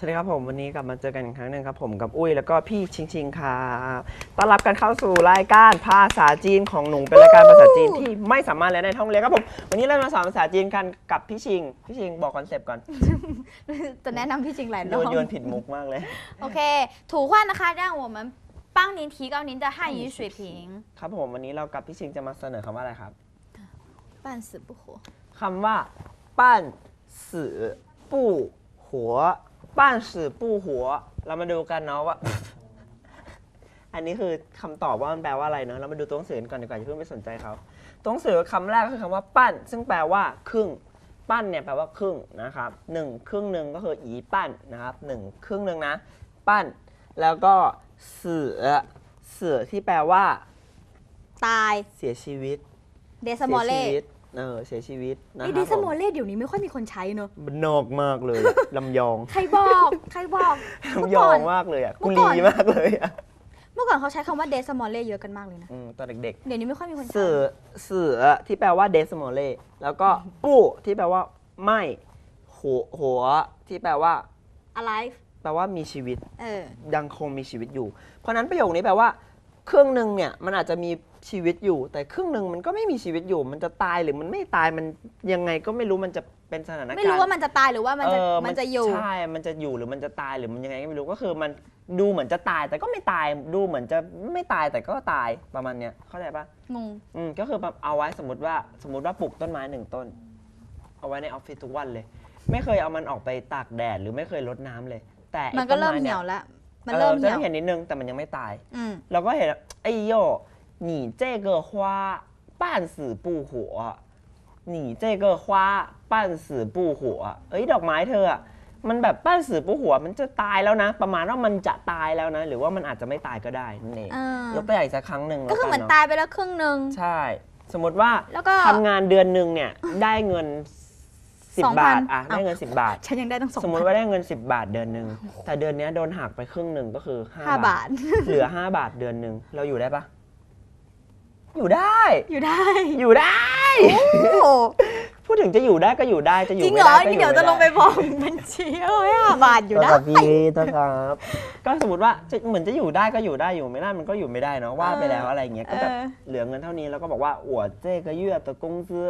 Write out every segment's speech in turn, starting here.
สวัสดีครับผมวันนี้กลับมาเจอกันอีกครั้งหนึ่งครับผมกับอุ้ยแล้วก็พี่ชิงชิงครับต้อนรับกันเข้าสู่รายการภาษาจีนของหนูเป็นรายการภาษาจีนที่ไม่สามารถเรียนได้ในท้องเรียนครับผมวันนี้เรามาสอนภาษาจีนกันกับพี่ชิงพี่ชิงบอกคอนเซปต์ก่อน จะแนะนำพี่จริงหลายร โย อน บ โยนผิดมุกมากเลย โอเคถูก话นะคะ让我们帮您提高您的汉语水平 ครับผมวันนี้เรากับพี่ชิงจะมาเสนอคำว่าอะไรครับ 半死不活 คำว่าปั้นสือปู้หัว ปั้นสือปู้หัว เรามาดูกันเนาะว่า อันนี้คือคำตอบว่ามันแปลว่าอะไรเนาะเรามาดูตัวหนังสือกันก่อนดีกว่าอย่าเพิ่งไปสนใจเขาตัวหนังสือคำแรกก็คือคำว่าปั้น ซึ่งแปลว่าครึ่ง ปั้นเนี่ยแปลว่าครึ่งนะครับหนึ่งครึ่งหนึ่งก็คืออีปั้นนะครับหนึ่งครึ่งหนึ่งนะ ปั้น แล้วก็เสือเสือที่แปลว่าตายเสียชีวิต เดสเสีมอลชีเล่วิต เออเสียชีวิตนะคไอ้รับเดสผมมอลเล่เดี๋ยวนี้ไม่ค่อยมีคนใช้เนอะมันนอกมากเลยอะลำยองใครบอกใครบอกเมื่อลำยอก่องน มากเลยอะเมื่กุอก่ลีอน มากเลยอะเมื่อก่อนเขาใช้คำว่าเดสมอลเล่เยอะกันมากเลยนะอืมตอนเด็กเดี๋ยวนี้ไม่ค่อยมีคนๆ ใช้เสือเสือที่แปลว่าเดสมอลเล่แล้วก็ปู้ที่แปลว่าไม่หัวหัวที่แปลว่า alive แปลว่ามีชีวิต เออ ยังคงมีชีวิตอยู่ เพราะฉะนั้นประโยคนี้แปลว่าครึ่งหนึ่งเนี่ยมันอาจจะมี ชีวิตอยู่ แต่ครึ่งหนึ่งมันก็ไม่มีชีวิตอยู่ มันจะตายหรือมันไม่ตายมันยังไงก็ไม่รู้มันจะเป็นสถานการณ์ไม่รู้ว่ามันจะตายหรือว่ามันจะเออมันจะอยู่ใช่ มันจะอยู่หรือมันจะตายหรือมันยังไงก็ไม่รู้ก็คือมันดูเหมือนจะตายแต่ก็ไม่ตายดูเหมือนจะไม่ตายแต่ก็ตายประมาณเนี้ยเข้าใจปะงงอืมก็คือแบบเอาไว้สมมติว่าสมมติว่าปลูกต้นไม้หนึ่งต้น เอาไว้ในออฟฟิศทุกวันเลย ไม่เคยเอามันออกไปตากแดดหรือไม่เคยรดน้ำเลย แต่ไอ้มันก็ต้เริ่มไเหนียวแล้วมันเอเริ่อมเหจะนียวได้เห็นนิดนึงแต่มันยังไม่ตายอืมเราก็เห็นไอ้โย 你这个花半死不活你这个花半死不活เอ้ยดอกไม้เธออะมันแบบป้านสือปูหัวมันจะตายแล้วนะ ประมาณว่ามันจะตายแล้วนะ หรือว่ามันอาจจะไม่ตายก็ได้นั่นเอง อ่าย กตัวอย่างอีกสักครั้งหนึ่ง ก็คือเหมือน แล้ว ตายไปแล้วครึ่งหนึ่ง เนาะใช่ สมมติว่า แล้วก็ ทำงานเดือนหนึ่งเนี่ยได้เงิน 10 2,000 บาทอ่ะ อ้าว ได้เงิน 10 บาท ฉันยังได้ตั้งสอง สมมติว่าได้เงิน 10 บาทเดือนหนึ่งแต่เดือนเนี้ยโดนหักไปครึ่งหนึ่งก็คือ ห้า 5 บาท เหลือ 5 บาทเดือนหนึ่งเราอยู่ได้ปะ อยู่ได้ อยู่ได้ อยู่ได้ พูดถึงจะอยู่ได้ก็อยู่ได้จะอยู่ไม่ได้ก็อไม่ได้จิ๋งเหรอเดี๋ยวจะลงไปบอกบัญชีเอ้ยบาทอยู่ได้ พี่ต้นครับก็สมมติว่าเหมือนจะอยู่ได้ก็อยู่ได้อยู่ไม่ได้มันก็อยู่ไม่ได้เนาะว่าไปแล้วอะไรเงี้ยก็แบบเหลือเงินเท่านี้แล้วก็บอกว่าอัวเจ๊ก็เยื่อตะกงซื้อ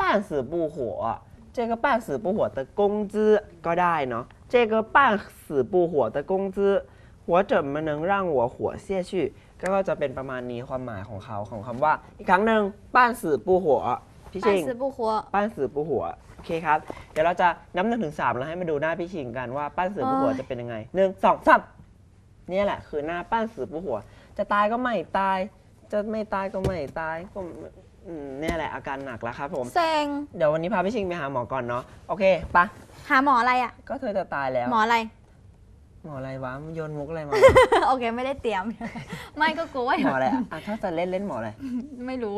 ป้านสือปูหัวเจ๊ก็ป้านสือปูหัวตะกงซื้อก็ได้เนาะเจ๊ก็ป้านสือปูหัวตะกงซื้อ หัวเจิบมันเนืองร่างหัวหัวเสียชื่อ ก็จะเป็นประมาณนี้ความหมายของเขาของคำว่า อีกครั้งหนึ่งป้านสื่อปูหัวพี่ชิง半死不活，ป้านสือปูหัวโอเคครับ เดี๋ยวเราจะนับหนึ่งถึงสามแล้วให้มาดูหน้าพี่ชิงกันว่าป้านสือปูหัวจะเป็นยังไงหนึ่งสองสามนี่แหละคือหน้าป้านสือปูหัว จะตายก็ไม่ตาย จะไม่ตายก็ไม่ตายก็มเนี่ยแหละอาการหนักแล้วครับผม เซ็งเดี๋ยววันนี้พาพี่ชิงไปหาหมอก่อนเนาะโอเคปะหาหมออะไรอะ ก็เธอจะตายแล้ว หมออะไร หมออะไรวะโยนมุกอะไรมา โอเคไม่ได้เตรียม ไม่ก็กลัวว่าหมออะไรอะอะถ้าจะเล่นเล่นหมออะไรไม่รู้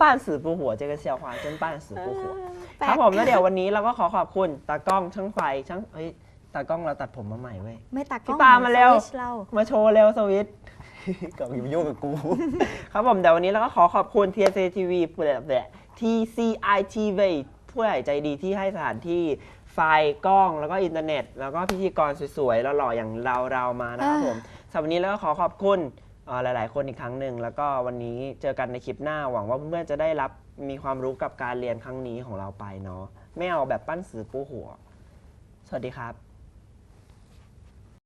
ป้านสือปูหัวเจอกันเซียวควาจนป้านสือปูหัว แปลกครับผมแล้วเดี๋ยววันนี้เราก็ขอขอบคุณตากล้องช่างไฟช่างเฮ้ยตากล้องเราตัดผมมาใหม่เว้ย ไม่ตัดกล้องพี่ปามาเร็ว สชเรา มาโชว์เร็วสวิตช์กับอยู่ายุ่งกับกู ครับผมแต่วันนี้เราก็ขอขอบคุณ TCI TV ผู้ใหญ่แบบ TCI TV ผู้ใหญ่ใจดีที่ให้สถานที่ ไฟกล้องแล้วก็อินเทอร์เน็ต แล้วก็พิธีกรสวยๆหล่อๆอย่างเราเราๆมานะครับผมสำหรับวันนี้เราก็ขอขอบคุณเอ่อหลาย ๆ คนอีกครั้งหนึ่งแล้วก็วันนี้เจอกันในคลิปหน้าหวังว่าเพื่อนๆจะได้รับมีความรู้กับการเรียนครั้งนี้ของเราไปเนาะไม่เอาแบบปั้นสือปูหัว สวัสดีครับ